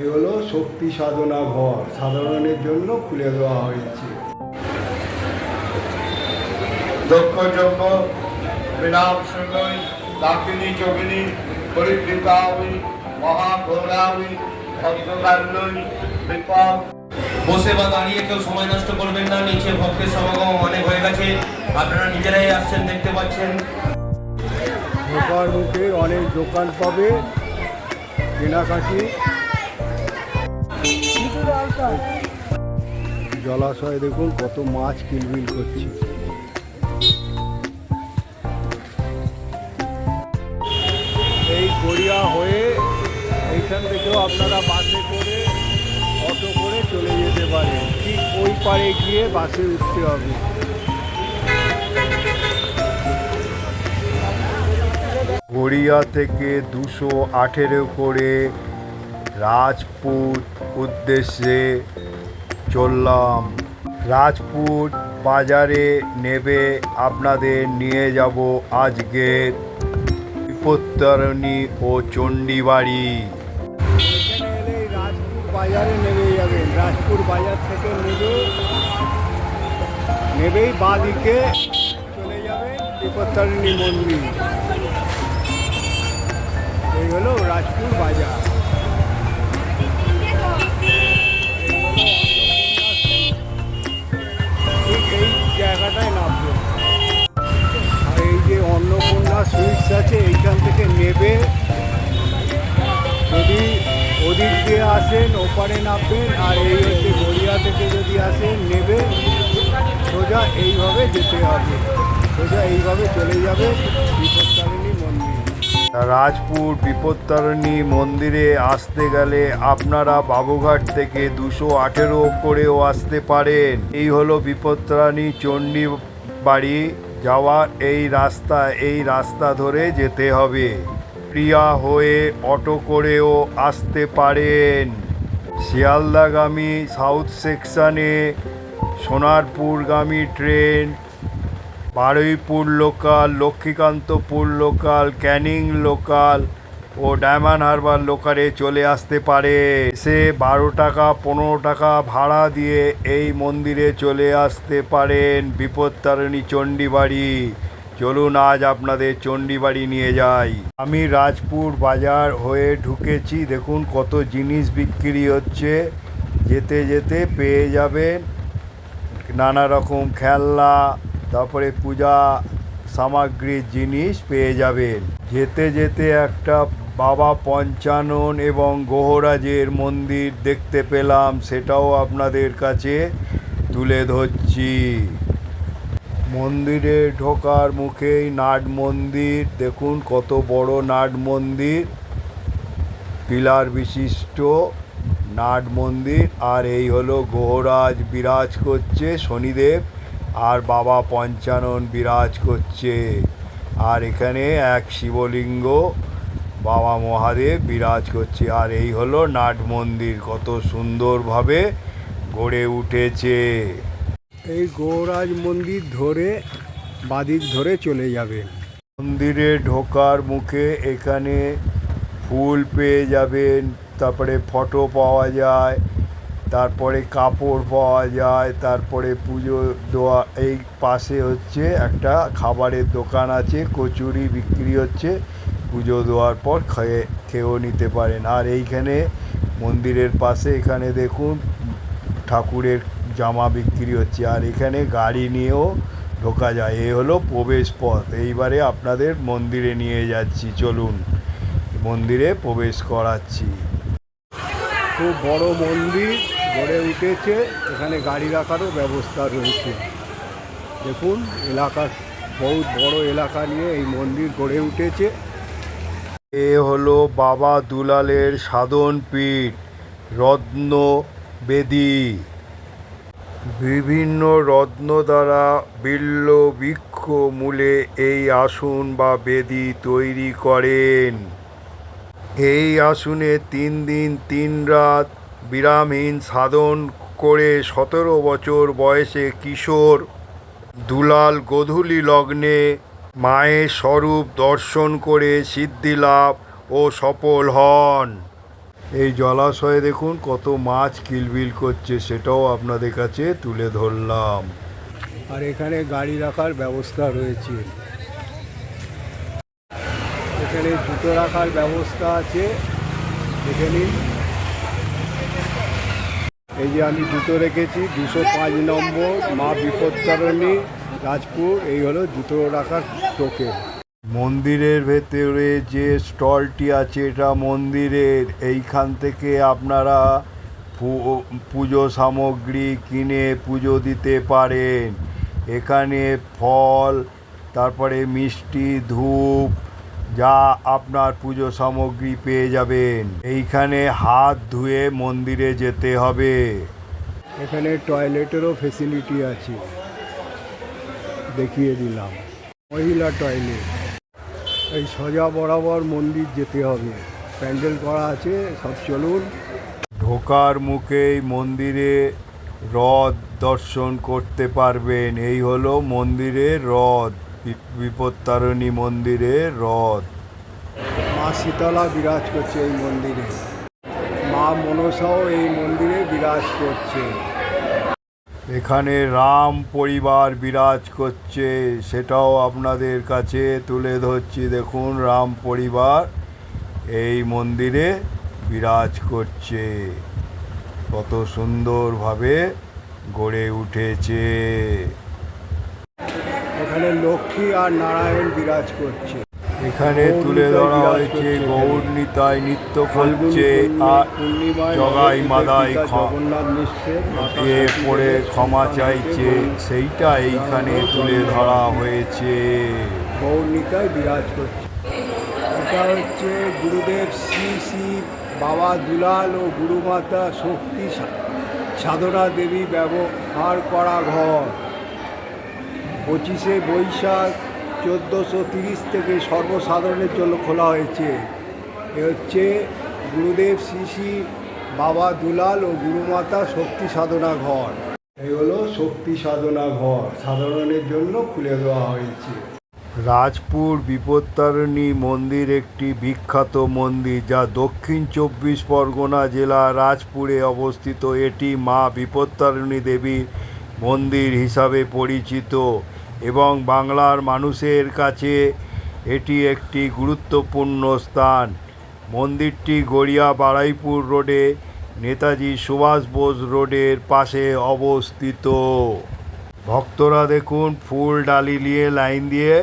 এই হলো শক্তি সাধনা ঘর সাধারণের জন্য খুলে দেওয়া হয়েছে। দক্ষ যজ্ঞ বিরাম শূন্যই দাকিনী যোগিনী পরিকৃতাবি মহাঘোরাবি ভদ্রকাল্যই বিপদ। বসে বা দাঁড়িয়ে কেউ সময় নষ্ট করবেন না নিচে ভক্তের সমাগম অনেক হয়ে গেছে। আপনারা নিজেরাই আসছেন দেখতে পাচ্ছেন। ঢোকার মুখে অনেক দোকান পাবে কেনাকাটি জলাশয়ে দেখুন কত মাছ কিলবিল করছে। এই গড়িয়া হয়ে এইখান থেকেও আপনারা বাসে করে, অটো করে চলে যেতে পারেন। ঠিক ওই পারে গিয়ে বাসে উঠতে হবে। গড়িয়া থেকে দুশো আঠেরো করে রাজপুত উদ্দেশ্যে চললাম। রাজপুত বাজারে নেবে আপনাদের নিয়ে যাব আজকে বিপত্তারণী ও চণ্ডীবাড়ি। রাজপুর বাজারে নেমে যাবেন রাজপুর বাজার থেকে নেবে, নেবেই বাঁদিকে চলে যাবেন বিপত্তারিণী মন্দির। এই হলো রাজপুর বাজার। জায়গাটায় নামবে আর এই যে অন্নপূর্ণা সুইটস আছে, এইখান থেকে নেবে। যদি ওদিক দিয়ে আসেন, ওপারে নামবেন, আর এই হচ্ছে গড়িয়া থেকে যদি আসেন, নেবে। সোজা এইভাবে যেতে হবে। সোজা এইভাবে চলে যাবে। রাজপুর বিপত্তারিণী মন্দিরে আসতে গেলে আপনারা বাবুঘাট থেকে দুশো আঠেরো করেও আসতে পারেন। এই হলো বিপত্তারিণী চণ্ডী বাড়ি যাওয়ার এই রাস্তা এই রাস্তা ধরে যেতে হবে। প্রিয়া হয়ে অটো করেও আসতে পারেন। শিয়ালদাগামী সাউথ সেকশানে সোনারপুরগামী train Baruipur local, Lakshmikantapur local, Canning local ও ডায়মন্ড হারবার লোকালে চলে আসতে পারে। সে বারো টাকা, পনেরো টাকা ভাড়া দিয়ে এই মন্দিরে চলে আসতে পারেন বিপত্তারিণী চণ্ডীবাড়ি। চলুন আজ আপনাদের চণ্ডীবাড়ি নিয়ে যাই। আমি রাজপুর বাজার হয়ে ঢুকেছি। দেখুন কত জিনিস বিক্রি হচ্ছে। যেতে যেতে পেয়ে যাবেন নানা রকম খেলনা তারপরে পূজা সামগ্রীর জিনিস পেয়ে যাবেন। যেতে যেতে একটা বাবা পঞ্চানন এবং গোহরাজের মন্দির দেখতে পেলাম, সেটাও আপনাদের কাছে তুলে ধরছি। মন্দিরে ঢোকার মুখেই নাট মন্দির, দেখুন কত বড় নাট মন্দির। পিলার বিশিষ্ট নাট মন্দির, আর এই হলো গোহরাজ বিরাজ করছে শনিদেব। আর বাবা পঞ্চানন বিরাজ করছে। আর এখানে এক শিবলিঙ্গ বাবা মহাদেব বিরাজ করছে। আর এই হলো নাট মন্দির কত সুন্দরভাবে গড়ে উঠেছে। এই গৌরাজ মন্দির ধরে বাদিক ধরে চলে যাবেন মন্দিরে ঢোকার মুখে এখানে ফুল পেয়ে যাবেন তারপরে ফটো পাওয়া যায় তারপরে কাপড় পাওয়া যায়, তারপরে পুজো দেওয়া, এই পাশে হচ্ছে একটা খাবারের দোকান আছে, কচুরি বিক্রি হচ্ছে, পুজো দেওয়ার পর খেয়ে, খেয়েও নিতে পারেন। আর এইখানে মন্দিরের পাশে এখানে দেখুন, ঠাকুরের জামা বিক্রি হচ্ছে। আর এখানে গাড়ি নিয়েও ঢোকা যায়। এই হলো প্রবেশ পথ। এইবারে আপনাদের মন্দিরে নিয়ে যাচ্ছি। চলুন, মন্দিরে প্রবেশ করাচ্ছি। খুব বড় মন্দির। গড়ে উঠেছে, এখানে গাড়ি রাখারও ব্যবস্থা রয়েছে। দেখুন এলাকা বহুত বড় এলাকা নিয়ে এই মন্দির গড়ে উঠেছে। এ হলো বাবা দুলালের সাধন পীঠ রত্ন বেদী বিভিন্ন রত্ন দ্বারা বিল্ল বৃক্ষ মূলে এই আসন বা বেদি তৈরি করেন। এই আসনে তিন দিন, তিন রাত বিরামহীন সাধন করে সতেরো বছর বয়সে কিশোর দুলাল গোধূলি লগ্নে মায়ের স্বরূপ দর্শন করে সিদ্ধিলাভ ও সফল হন। এই জলাশয়ে দেখুন কত মাছ কিলবিল করছে, সেটাও আপনাদের কাছে তুলে ধরলাম। আর এখানে গাড়ি রাখার ব্যবস্থা রয়েছে। এখানে জুতো রাখার ব্যবস্থা আছে। দেখে নিন। এই যে আমি জুতো রেখেছি, দুশো পাঁচ নম্বর মা বিপত্তারণী রাজপুর, এই হলো জুতো রাখার টোকেন মন্দিরের ভেতরে যে স্টলটি আছে, এটা মন্দিরের। এইখান থেকে আপনারা পুজো সামগ্রী কিনে পুজো দিতে পারেন। এখানে ফল, তারপরে মিষ্টি, ধূপ যা আপনার পুজো সামগ্রী পেয়ে যাবেন। এইখানে হাত ধুয়ে মন্দিরে যেতে হবে। এখানে টয়লেটেরও ফেসিলিটি আছে। দেখিয়ে দিলাম। মহিলা টয়লেট। এই সোজা বরাবর মন্দির যেতে হবে। প্যান্ডেল করা আছে সব চলুন। ঢোকার মুখেই মন্দিরে হ্রদ দর্শন করতে পারবেন। এই হলো মন্দিরের হ্রদ বিপত্তারিণী মন্দিরের রথ। মা শীতলা বিরাজ করছে এই মন্দিরে। মা মনসাও এই মন্দিরে বিরাজ করছে। এখানে রাম পরিবার বিরাজ করছে সেটাও আপনাদের কাছে তুলে ধরছি। দেখুন রাম পরিবার এই মন্দিরে বিরাজ করছে। কত সুন্দরভাবে গড়ে উঠেছে। এখানে লক্ষ্মী আর নারায়ণ বিরাজ করছে। এখানে তুলে ধরা হয়েছে গৌর নিতাই নৃত্য করছে আর জগাই মাদাই পড়ে ক্ষমা চাইছে সেইটা এইখানে তুলে ধরা হয়েছে। গৌরনিতায় বিরাজ করছে। এটা হচ্ছে গুরুদেব শ্রী শ্রী বাবা দুলাল ও গুরুমাতা শক্তি সাধনা দেবী ব্যবহার করা ঘর। পঁচিশে বৈশাখ চোদ্দোশো তিরিশ থেকে সর্বসাধারণের জন্য খোলা হয়েছে। এ হচ্ছে গুরুদেব শ্রী বাবা দুলাল ও গুরুমাতা শক্তি সাধনা ঘর। এই হলো শক্তি সাধনা ঘর, সাধারণের জন্য খুলে দেওয়া হয়েছে। রাজপুর বিপত্তারিণী মন্দির একটি বিখ্যাত মন্দির, যা দক্ষিণ চব্বিশ পরগনা জেলা রাজপুরে অবস্থিত। এটি মা বিপত্তারিণী দেবীর মন্দির হিসাবে পরিচিত। এবং বাংলার মানুষের কাছে এটি একটি গুরুত্বপূর্ণ স্থান। মন্দিরটি গড়িয়া বারাইপুর রোডে, নেতাজি সুভাষ বোস রোডের পাশে অবস্থিত। ভক্তরা দেখুন, ফুল ডালি নিয়ে লাইন দিয়ে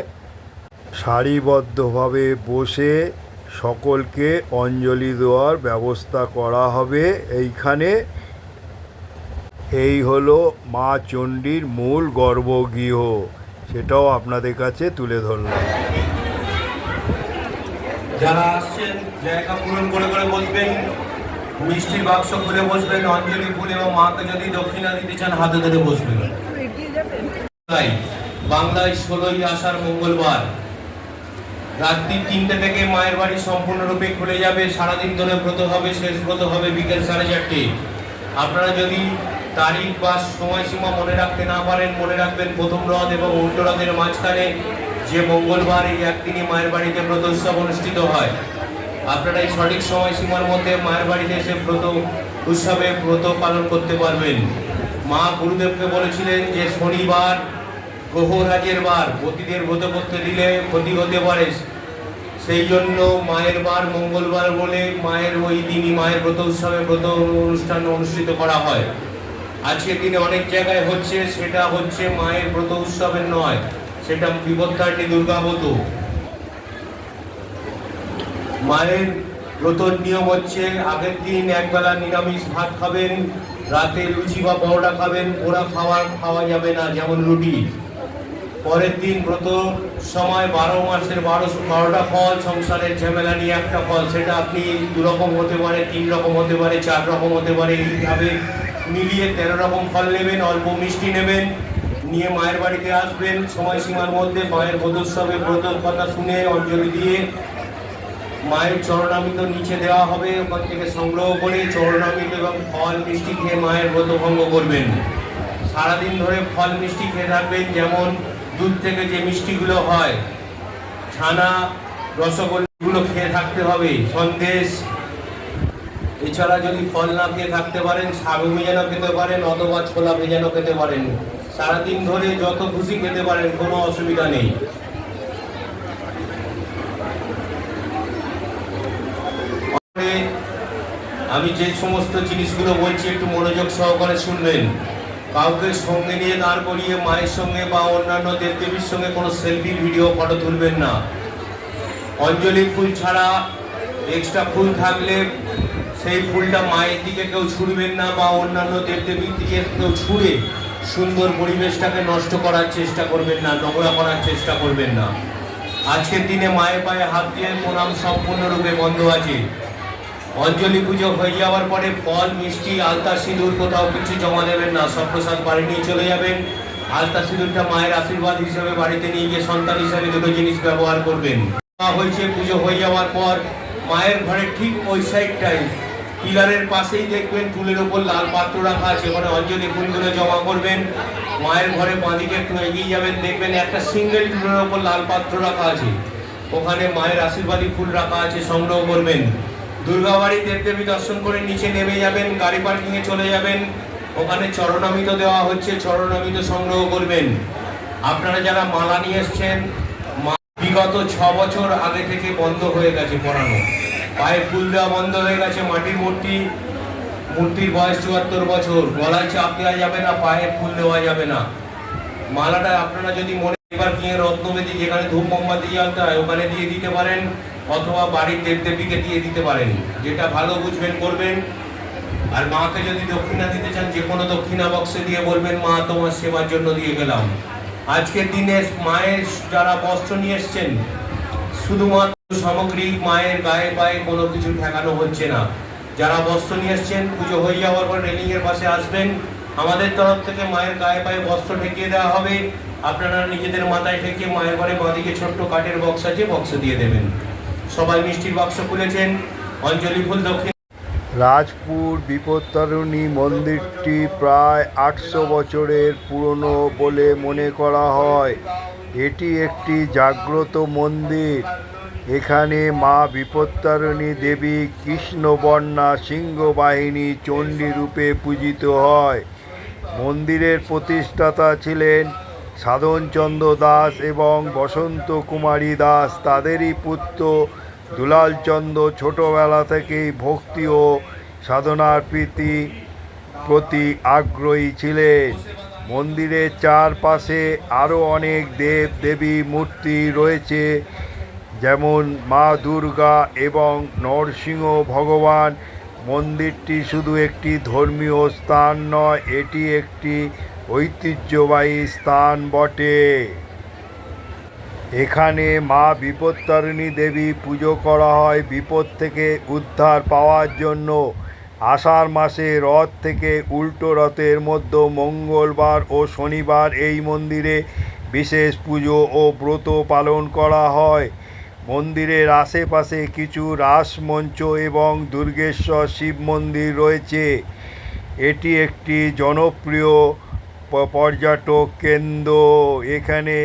সারিবদ্ধভাবে বসে সকলকে অঞ্জলি দেওয়ার ব্যবস্থা করা হবে এইখানে। এই হলো মা চণ্ডীর মূল গর্ভগৃহ। সেটাও আপনাদের কাছে তুলে ধরলাম। যারা আসছেন, জায়গা পূরণ করে করে বসবেন মিষ্টির বাক্স খুলে বসবেন, অঞ্জলি ফুল এবং মাকে যদি দক্ষিণা দিতে চান, হাতে ধরে বসবেন। বাংলায় ষোলোই আষাঢ় মঙ্গলবার। রাত্রি তিনটে থেকে মায়ের বাড়ি সম্পূর্ণরূপে খুলে যাবে, সারাদিন ধরে ব্রত হবে, শেষ ব্রত হবে বিকেল সাড়ে চারটে। আপনারা যদি তারিখ বা সময়সীমা মনে রাখতে না পারেন, মনে রাখবেন প্রথম রথ এবং উল্টো রথের মাঝখানে যে মঙ্গলবার এই একদিনই মায়ের বাড়িতে ব্রত উৎসব অনুষ্ঠিত হয়। আপনারা এই সঠিক সময়সীমার মধ্যে মায়ের বাড়িতে এসে ব্রত উৎসবে ব্রত পালন করতে পারবেন। মা গুরুদেবকে বলেছিলেন যে, শনিবার গ্রহরাজের বার পতিদের ব্রত করতে দিলে ক্ষতি হতে পারে। সেই জন্য মায়ের বার মঙ্গলবার বলে মায়ের ওই দিনই মায়ের ব্রত উৎসবে ব্রত অনুষ্ঠান অনুষ্ঠিত করা হয়। আজকের দিনে অনেক জায়গায় হচ্ছে, সেটা হচ্ছে মায়ের ব্রত উৎসবের নয়, সেটা বিপত্তারটি দুর্গাব্রত মায়ের ব্রতর নিয়ম হচ্ছে, আগের দিন একবেলা নিরামিষ ভাত খাবেন, রাতে লুচি বা পরোটা খাবেন, ওরা খাওয়া খাওয়া যাবে না, যেমন রুটি। পরের দিন ব্রত সময় বারো মাসের বারো, বারোটা ফল, সংসারের ঝামেলা নিয়ে একটা ফল, সেটা আপনি দু রকম হতে পারে, তিন রকম হতে পারে, চার রকম হতে পারে, এইভাবে মিলিয়ে তেরো রকম ফল নেবেন, অল্প মিষ্টি নেবেন, নিয়ে মায়ের বাড়িতে আসবেন, সময়সীমার মধ্যে মায়ের ব্রতোৎসবে ব্রতর কথা শুনে অঞ্জলি দিয়ে মায়ের চরণামিত নিচে দেওয়া হবে, ওখান থেকে সংগ্রহ করে চরণামিত এবং ফল মিষ্টি খেয়ে মায়ের ব্রত ভঙ্গ করবেন। সারাদিন ধরে ফল মিষ্টি খেয়ে থাকবেন, যেমন দুধ থেকে যে মিষ্টিগুলো হয়, ছানা, রসগোল্লাগুলো খেয়ে থাকতে হবে, সন্দেশ এছাড়া যদি ফল না খেয়ে থাকতে পারেন সাগু ভেজানো খেতে পারেন, অথবা ছোলা ভেজানো খেতে পারেন, সারাদিন ধরে যত খুশি খেতে পারেন, কোনো অসুবিধা নেই। আমি যে সমস্ত জিনিসগুলো বলছি, একটু মনোযোগ সহকারে শুনবেন। কাউকে সঙ্গে নিয়ে দাঁড় করিয়ে, মায়ের সঙ্গে বা অন্যান্য দেবদেবীর সঙ্গে কোনো সেলফি ভিডিও ফটো তুলবেন না। অঞ্জলি ফুল ছাড়া এক্সট্রা ফুল থাকলে সেই ফুলটা মায়ের দিকে কেউ ছুড়বেন না বা অন্যান্য দেবদেবীর দিকে কেউ ছুঁড়ে সুন্দর পরিবেশটাকে নষ্ট করার চেষ্টা করবেন না, নোংরা করার চেষ্টা করবেন না। আজকের দিনে মায়ের পায়ে হাত দিয়ে প্রণাম সম্পূর্ণরূপে বন্ধ আছে। অঞ্জলি পুজো হয়ে যাওয়ার পরে ফল, মিষ্টি, আলতা, সিঁদুর কোথাও কিছু জমা দেবেন না সব প্রসাদ বাড়ি নিয়ে চলে যাবেন। আলতা, সিঁদুরটা মায়ের আশীর্বাদ হিসেবে বাড়িতে নিয়ে গিয়ে সন্তান হিসেবে দুটো জিনিস ব্যবহার করবেন। হয়েছে, পুজো হয়ে যাওয়ার পর মায়ের ঘরের ঠিক ওই সাইডটাই পিলারের পাশেই দেখবেন ফুলের ওপর লাল পাত্র রাখা আছে। ওখানে অঞ্জলি ফুলগুলো জমা করবেন। মায়ের ঘরে বাঁদিকে একটু এগিয়ে যাবেন, দেখবেন একটা সিঙ্গেল ফুলের ওপর লাল পাত্র রাখা আছে। ওখানে মায়ের আশীর্বাদী ফুল রাখা আছে, সংগ্রহ করবেন। দুর্গাবাড়ি দেবদেবী দর্শন করে নিচে নেমে যাবেন, গাড়ি পার্কিংয়ে চলে যাবেন। ওখানে চরণামিত দেওয়া হচ্ছে, চরণামিত সংগ্রহ করবেন। আপনারা যারা মালা নিয়ে এসছেন বিগত ছ বছর আগে থেকে বন্ধ হয়ে গেছে পড়ানো পায়ে ফুল দেওয়া বন্ধ হয়ে গেছে মাটির মূর্তি মূর্তির বয়স চুয়াত্তর বছর। গলায় চাপ দেওয়া যাবে না, পায়ে ফুল দেওয়া যাবে না। মালাটা আপনারা যদি মনে এবার গিয়ে রত্নবেদী যেখানে ধূপ মোমবাতি জ্বালতে হয়, ওখানে দিয়ে দিতে পারেন, অথবা বাড়ির দেবদেবীকে দিয়ে দিতে পারেন। যেটা ভালো বুঝবেন, করবেন। আর মাকে যদি দক্ষিণা দিতে চান, যে কোনো দক্ষিণা বক্সে দিয়ে বলবেন, মা, তোমার সেবার জন্য দিয়ে গেলাম। আজকের দিনে মায়ের যারা বস্ত্র নিয়ে এসছেন, শুধুমাত্র সামগ্রী মায়ের গায়ে পায়ে কোনো কিছু ঠেকানো হচ্ছে না। যারা বস্ত্র নিয়ে এসছেন, পুজো হয়ে যাওয়ার পর রেলিং এর পাশে আসবেন। আমাদের তরফ থেকে মায়ের গায়ে পায়ে বস্ত্র ঠেকিয়ে দেওয়া হবে। আপনারা নিজেদের মাথায় ঠেকিয়ে মায়ের ঘরে বাঁদিকে ছোট্ট কাঠের বক্স আছে, বক্স দিয়ে দেবেন। সবাই মিষ্টির বাক্স খুলেছেন। অঞ্জলি ফুল দক্ষিণ রাজপুর বিপত্তারিণী মন্দিরটি প্রায় আটশো বছরের পুরনো বলে মনে করা হয়। এটি একটি জাগ্রত মন্দির। এখানে মা বিপত্তারিণী দেবী কৃষ্ণবর্ণা সিংহবাহিনী চণ্ডী রূপে পূজিত হয়। মন্দিরের প্রতিষ্ঠাতা ছিলেন সাধনচন্দ্র দাস এবং বসন্ত কুমারী দাস। তাদেরই পুত্র দুলালচন্দ্র ছোটবেলা থেকেই ভক্তি ও সাধনার প্রীতি প্রতি আগ্রহী ছিলেন। মন্দিরের চারপাশে আরও অনেক দেব দেবী মূর্তি রয়েছে। যেমন মা দুর্গা এবং নরসিংহ ভগবান, মন্দিরটি শুধু একটি ধর্মীয় স্থান নয়, এটি একটি ঐতিহ্যবাহী স্থান বটে। এখানে মা বিপত্তারিণী দেবী পুজো করা হয় বিপদ থেকে উদ্ধার পাওয়ার জন্য। আষাঢ় মাসে রথ থেকে উল্টো রথের মধ্যে মঙ্গলবার ও শনিবার এই মন্দিরে বিশেষ পুজো ও ব্রত পালন করা হয়। মন্দিরের আশেপাশে কিছু রাসমঞ্চ এবং দুর্গেশ্বর শিব মন্দির রয়েছে। এটি একটি জনপ্রিয় পর্যটক কেন্দ্র। এখানে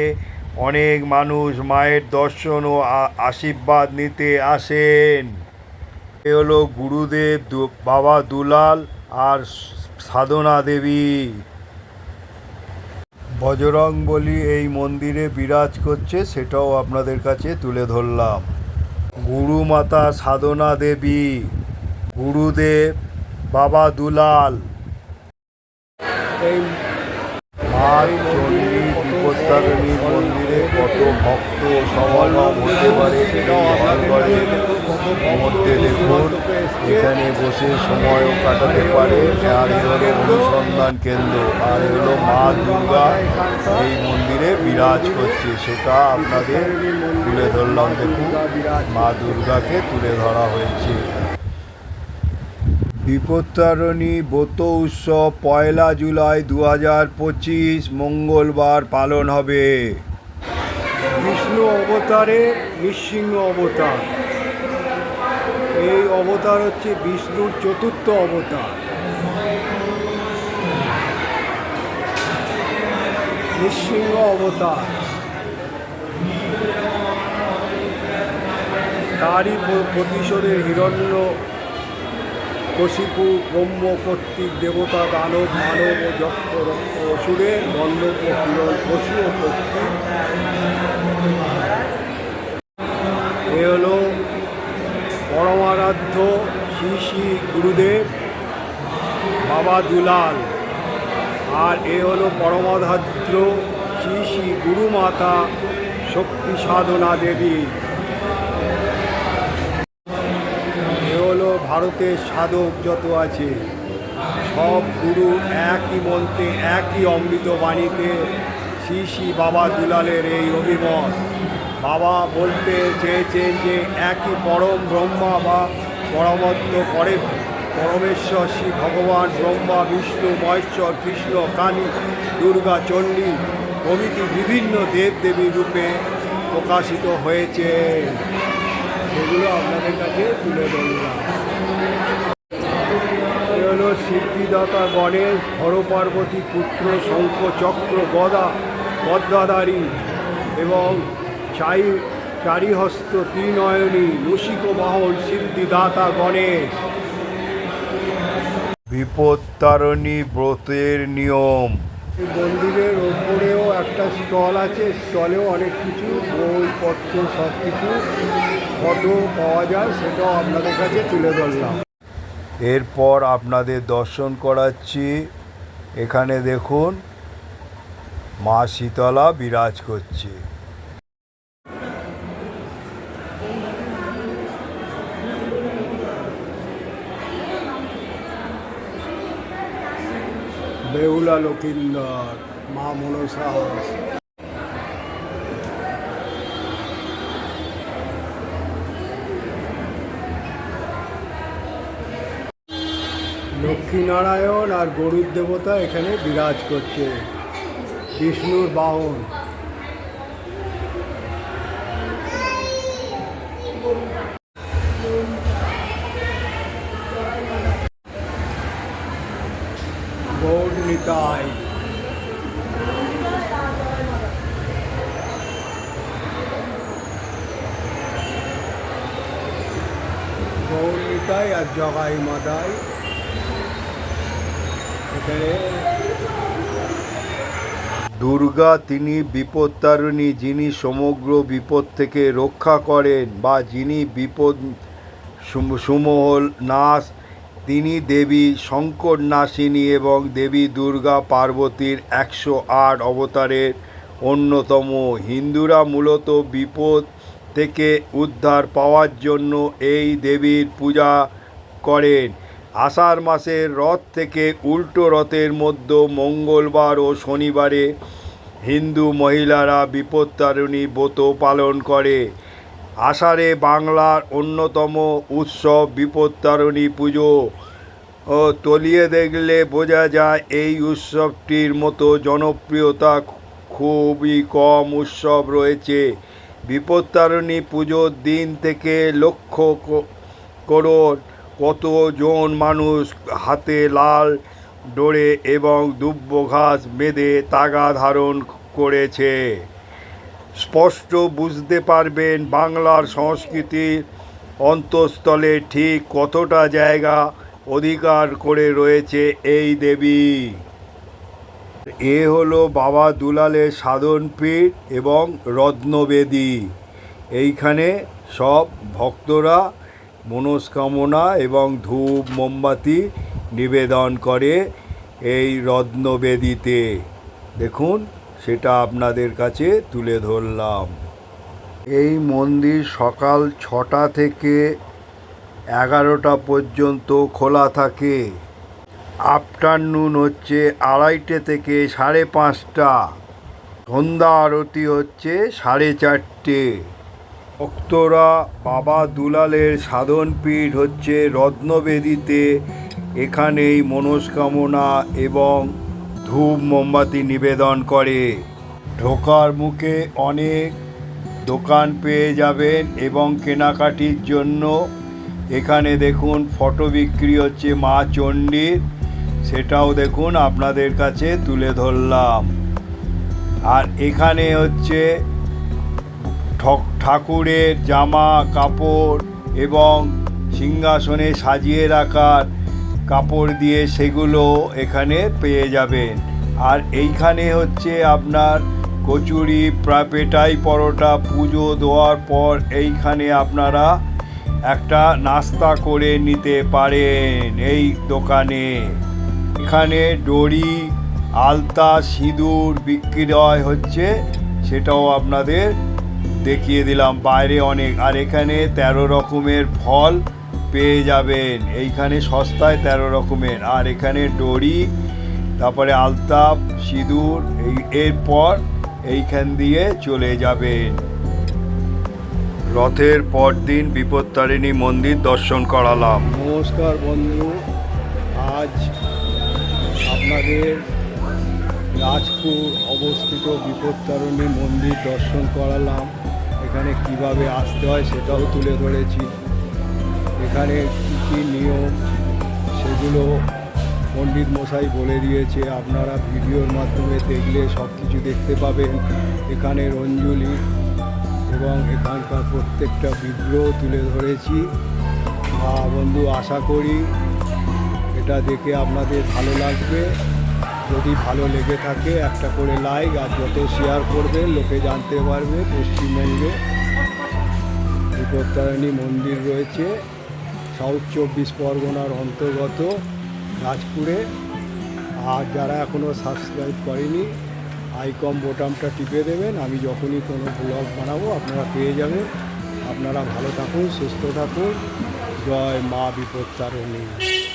অনেক মানুষ মায়ের দর্শন ও আশীর্বাদ নিতে আসেন। এ হলো গুরুদেব বাবা দুলাল আর সাধনা দেবী। বজরং বলি এই মন্দিরে বিরাজ করছে সেটাও আপনাদের কাছে তুলে ধরলাম। গুরু মাতা সাধনা দেবী, গুরুদেব, বাবা দুলাল। এই মন্দিরে কত ভক্ত সমাগম হতে পারে মধ্যে দেখুন। এখানে বসে সময়ও কাটাতে পারে। আর এ হলো অনুসন্ধান কেন্দ্র। আর এ হলো মা দুর্গা। এই মন্দিরে বিরাজ করছে। সেটা আপনাদের তুলে ধরলাম। দেখুন, মা দুর্গাকে তুলে ধরা হয়েছে। বিপত্তারণী ব্রত উৎসব পয়লা জুলাই দু হাজার পঁচিশ, মঙ্গলবার পালন হবে। বিষ্ণু অবতারে নৃসিংহ অবতার। এই অবতার হচ্ছে বিষ্ণুর চতুর্থ অবতার। নৃসিংহ অবতার। তারই প্রতিশোধের হিরণ্য কশিপু ব্রহ্ম কর্তৃক দেবতা দানব মানব ও যক্ষ অসুরের গন্ধব ও কিরণ পশু ও পক্ষী। এ হলো পরমারাধ্য শ্রী শ্রী গুরুদেব বাবা দুলাল আর এ হলো পরমাধার্য শ্রী শ্রী গুরুমাতা শক্তি সাধনা দেবী। এ হলো ভারতের সাধক যত আছে। সব গুরু একই মন্ত্রে, একই অমৃত বাণীতে শ্রী শ্রী বাবা দুলালের এই অভিমত। বাবা বলতে চেয়েছেন যে একই পরম ব্রহ্মা বা পরমত্ব পরে পরমেশ্বর শ্রী ভগবান ব্রহ্মা, বিষ্ণু, মহেশ্বর, কৃষ্ণ, কালী, দুর্গা, চণ্ডী প্রভৃতি বিভিন্ন দেবদেবী রূপে প্রকাশিত হয়েছে। সেগুলো আপনাদের কাছে তুলে ধরলাম। সিদ্ধিদাতা গণেশ, হরপার্বতী পুত্র শঙ্খ চক্র গদা, পদ্মাধারী এবং চাই চারিহস্ত ত্রিনয়নী মুশিক বাহন সিদ্ধিদাতা গণেশ। বিপত্তারণী ব্রতের নিয়ম। মন্দিরের ওপরেও একটা স্টল আছে। স্টলেও অনেক কিছু বইপত্র সব কিছু ফটো পাওয়া যায় সেটাও আপনাদের কাছে তুলে ধরলাম। এরপর আপনাদের দর্শন করাচ্ছি। এখানে দেখুন মা শীতলা বিরাজ করছে। বেহুলা লকিন্দর মা মনসা লক্ষ্মীনারায়ণ আর গরুর দেবতা এখানে বিরাজ করছে। বিষ্ণুর বাহন। গৌর নিতাই গৌর নিতাই আর জগাই মাতাই এখানে দুর্গা, তিনি বিপত্তারিণী, যিনি সমগ্র বিপদ থেকে রক্ষা করেন বা যিনি বিপদ, সুম- সমূহ নাশ তিনি দেবী শঙ্কর নাসিনী এবং দেবী দুর্গা পার্বতীর একশো আট অবতারের অন্যতম। হিন্দুরা মূলত বিপদ থেকে উদ্ধার পাওয়ার জন্য এই দেবীর পূজা করেন। আষাঢ় মাসের রথ থেকে উল্টো রথের মধ্যে মঙ্গলবার ও শনিবারে হিন্দু মহিলারা বিপত্তারিণী ব্রত পালন করে। আষাঢ়ে বাংলার অন্যতম উৎসব বিপত্তারিণী পুজো। ও তলিয়ে দেখলে বোঝা যায় এই উৎসবটির মতো জনপ্রিয়তা খুবই কম উৎসব রয়েছে। বিপত্তারণী পুজোর দিন থেকে লক্ষ ক- করোড় কতজন মানুষ হাতে লাল ডোরে এবং দুব্য ঘাস বেঁধে তাগা ধারণ করেছে। স্পষ্ট বুঝতে পারবেন বাংলার সংস্কৃতির অন্তঃস্থলে ঠিক কতটা জায়গা অধিকার করে রয়েছে এই দেবী। এ হলো বাবা দুলালের সাধনপীঠ এবং রত্নবেদী। এইখানে সব ভক্তরা মনস্কামনা এবং ধূপ, মোমবাতি নিবেদন করে এই রত্নবেদীতে। দেখুন সেটা আপনাদের কাছে তুলে ধরলাম। এই মন্দির সকাল ছটা থেকে এগারোটা পর্যন্ত খোলা থাকে। আফটারনুন হচ্ছে আড়াইটে থেকে সাড়ে পাঁচটা। সন্ধ্যা আরতি হচ্ছে সাড়ে চারটে। ভক্তরা বাবা দুলালের সাধনপীঠ হচ্ছে রত্নবেদিতে। এখানেই মনস্কামনা এবং ধূপ মোমবাতি নিবেদন করে। ঢোকার মুখে অনেক দোকান পেয়ে যাবেন এবং কেনাকাটির জন্য এখানে দেখুন ফটো বিক্রি হচ্ছে মা চণ্ডীর। সেটাও দেখুন আপনাদের কাছে তুলে ধরলাম। আর এখানে হচ্ছে ঠক- ঠাকুরের জামা, কাপড় এবং সিংহাসনে সাজিয়ে রাখার কাপড় দিয়ে সেগুলো এখানে পেয়ে যাবেন। আর এইখানে হচ্ছে আপনার কচুরি পেটাই পরোটা, পুজো দেওয়ার পর এইখানে আপনারা একটা নাস্তা করে নিতে পারেন এই দোকানে। এখানে দড়ি, আলতা, সিঁদুর বিক্রয় হচ্ছে, সেটাও আপনাদের দেখিয়ে দিলাম। বাইরে অনেক, আর এখানে তেরো রকমের ফল পেয়ে যাবেন। এইখানে সস্তায় তেরো রকমের। আর এখানে দড়ি, তারপরে আলতা সিঁদুর, এই এরপর এইখান দিয়ে চলে যাবেন। রথের পরদিন বিপত্তারিণী মন্দির দর্শন করালাম। নমস্কার বন্ধু। আজ আপনাদের রাজপুর অবস্থিত বিপত্তারিণী মন্দির দর্শন করালাম। এখানে কীভাবে আসতে হয় সেটাও তুলে ধরেছি। এখানে কী কী নিয়ম সেগুলো পণ্ডিত মশাই বলে দিয়েছে। আপনারা ভিডিওর মাধ্যমে দেখলে সব কিছু দেখতে পাবেন। এখানের অঞ্জলি এবং এখানকার প্রত্যেকটা বিগ্রহ তুলে ধরেছি। বন্ধু, আশা করি এটা দেখে আপনাদের ভালো লাগবে। যদি ভালো লেগে থাকে একটা করে লাইক আর যত শেয়ার করবেন লোকে জানতে পারবে, পশ্চিমবঙ্গে বিপত্তারিণী মন্দির রয়েছে। সাউথ চব্বিশ পরগনার অন্তর্গত রাজপুরে। আর যারা এখনও সাবস্ক্রাইব করেনি আইকম বোটামটা টিপে দেবেন। আমি যখনই কোনো ব্লগ বানাবো, আপনারা পেয়ে যাবেন। আপনারা ভালো থাকুন, সুস্থ থাকুন। জয় মা বিপত্তারিণী।